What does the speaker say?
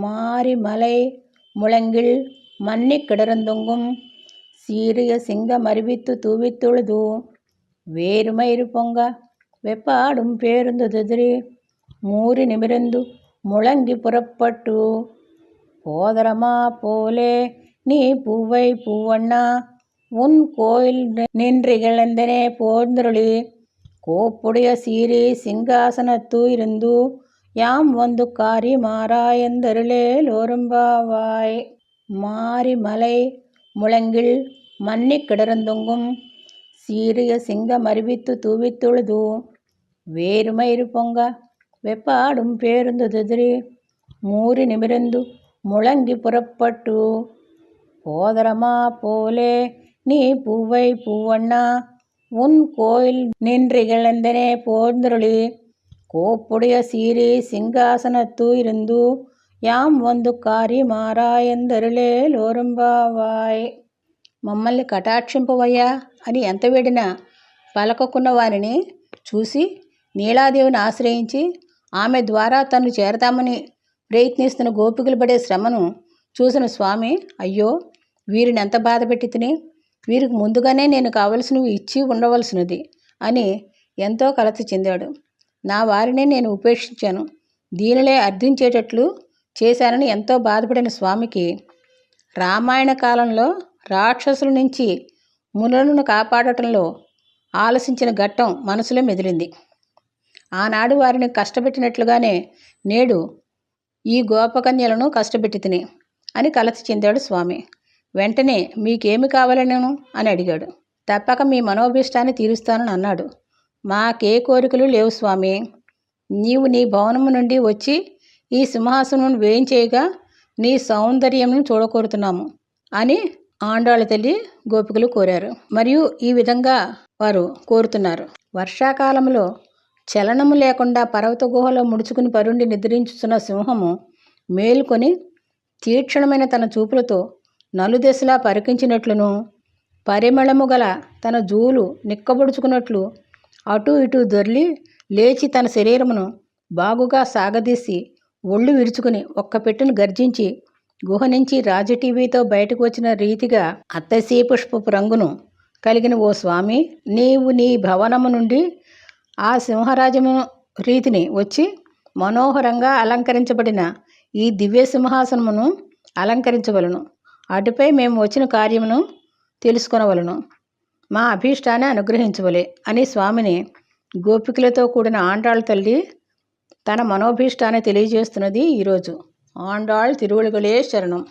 மாரிமலை முழங்கில் மன்னிக் கிடருந்துங்கும். சீரிய சிங்க மருவித்து தூவித்தொழுது. வேருமயிர் பொங்க வெப்பாடும் பேருந்து துதிரி. மூரி நிமிர்ந்து முழங்கி புறப்பட்டு. போதரமா போலே நீ பூவை பூவண்ணா. உன் கோயில் நின்றிகழ்ந்தெனே போர்ந்தருளி. கோப்புடைய சீறி சிங்காசனத்து இருந்து. யாம் வந்து காரி மாராயந்தருளேல் ஒரும்பாவாய். மாரிமலை முழங்கில் மன்னிக் கிடர்ந்தொங்கும். சீரிய சிங்கம் அறிவித்து தூவித்தொழுது. வேறுமயிறு பொங்க வெப்பாடும் பேருந்து திதிரி. மூறி நிமிர்ந்து முழங்கி புறப்பட்டு. போதரமா போலே நீ பூவை பூவண்ணா. உன் கோயில் நின்று இகழ்ந்தனே போர்ந்தருளி. கோப்புடைய சீரி சிங்காசனத்து இருந்து యాం వందు కారి మారాయందరులే లోరంబావాయ్ మమ్మల్ని కటాక్షింపవయ్యా అని ఎంత వేడినా పలకకున్న వారిని చూసి నీలాదేవిని ఆశ్రయించి ఆమె ద్వారా తను చేరతామని ప్రయత్నిస్తున్న గోపికలు పడే శ్రమను చూసిన స్వామి అయ్యో వీరిని ఎంత బాధ పెట్టి తిని వీరికి ముందుగానే నేను కావలసినవి ఇచ్చి ఉండవలసినది అని ఎంతో కలత చెందాడు నా వారిని నేను ఉపేక్షించాను. దీనిలే అర్థించేటట్లు చేశానని ఎంతో బాధపడిన స్వామికి రామాయణ కాలంలో రాక్షసుల నుంచి మునులను కాపాడటంలో ఆలసించిన ఘట్టం మనసులో మెదిలింది. ఆనాడు వారిని కష్టపెట్టినట్లుగానే నేడు ఈ గోపకన్యలను కష్టపెట్టి తిని అని కలసి చెందాడు స్వామి. వెంటనే మీకేమి కావాలనేను? అని అడిగాడు. తప్పక మీ మనోభీష్టాన్ని తీరుస్తానని అన్నాడు. మాకే కోరికలు లేవు స్వామి. నీవు నీ భవనము నుండి వచ్చి ఈ సింహాసనం వేయించేయగా నీ సౌందర్యంను చూడకోరుతున్నాము అని ఆండాళ్ళ తల్లి గోపికలు కోరారు. మరియు ఈ విధంగా వారు కోరుతున్నారు. వర్షాకాలంలో చలనము లేకుండా పర్వత గుహలో ముడుచుకుని పరుండి నిద్రించుతున్న సింహము మేలుకొని తీక్షణమైన తన చూపులతో నలుదెసలా పరికించినట్లును పరిమళము గల తన జూలు నిక్కబొడుచుకున్నట్లు అటు ఇటు దొర్లి లేచి తన శరీరమును బాగుగా సాగదీసి ఒళ్ళు విరుచుకుని ఒక్క పెట్టును గర్జించి గుహ నుంచి రాజటీవీతో బయటకు వచ్చిన రీతిగా అత్తసీ పుష్పపు రంగును కలిగిన ఓ స్వామి నీవు నీ భవనము నుండి ఆ సింహరాజము రీతిని వచ్చి మనోహరంగా అలంకరించబడిన ఈ దివ్య సింహాసనమును అలంకరించవలను. అటుపై మేము వచ్చిన కార్యమును తెలుసుకొనవలను. మా అభీష్టాన్ని అనుగ్రహించవలే అని స్వామిని గోపికలతో కూడిన ఆండాళ్ళ తల్లి తన మనోభీష్టాన్ని తెలియజేస్తున్నది ఈరోజు. ఆండాళ్ తిరువులుగలే శరణం.